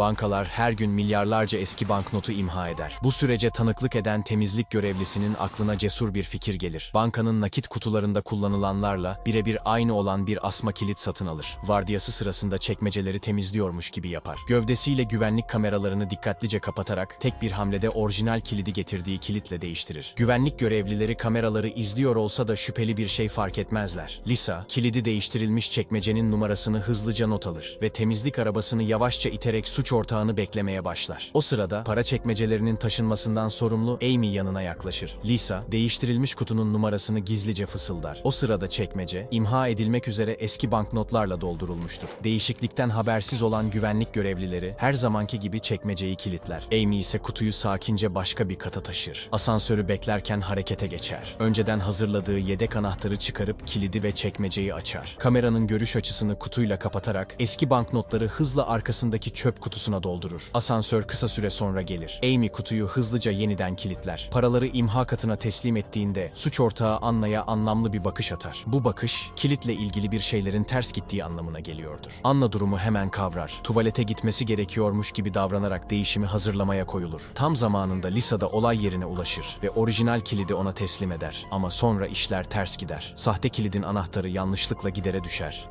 Bankalar her gün milyarlarca eski banknotu imha eder. Bu sürece tanıklık eden temizlik görevlisinin aklına cesur bir fikir gelir. Bankanın nakit kutularında kullanılanlarla birebir aynı olan bir asma kilit satın alır. Vardiyası sırasında çekmeceleri temizliyormuş gibi yapar. Gövdesiyle güvenlik kameralarını dikkatlice kapatarak tek bir hamlede orijinal kilidi getirdiği kilitle değiştirir. Güvenlik görevlileri kameraları izliyor olsa da şüpheli bir şey fark etmezler. Lisa, kilidi değiştirilmiş çekmecenin numarasını hızlıca not alır ve temizlik arabasını yavaşça iterek suç ortağını beklemeye başlar. O sırada para çekmecelerinin taşınmasından sorumlu Amy yanına yaklaşır. Lisa, değiştirilmiş kutunun numarasını gizlice fısıldar. O sırada çekmece, imha edilmek üzere eski banknotlarla doldurulmuştur. Değişiklikten habersiz olan güvenlik görevlileri her zamanki gibi çekmeceyi kilitler. Amy ise kutuyu sakince başka bir kata taşır. Asansörü beklerken harekete geçer. Önceden hazırladığı yedek anahtarı çıkarıp kilidi ve çekmeceyi açar. Kameranın görüş açısını kutuyla kapatarak eski banknotları hızla arkasındaki çöp kutusuna doldurur. Asansör kısa süre sonra gelir. Amy kutuyu hızlıca yeniden kilitler. Paraları imha katına teslim ettiğinde suç ortağı Anna'ya anlamlı bir bakış atar. Bu bakış kilitle ilgili bir şeylerin ters gittiği anlamına geliyordur. Anna durumu hemen kavrar. Tuvalete gitmesi gerekiyormuş gibi davranarak değişimi hazırlamaya koyulur. Tam zamanında Lisa da olay yerine ulaşır ve orijinal kilidi ona teslim eder. Ama sonra işler ters gider. Sahte kilidin anahtarı yanlışlıkla gidere düşer.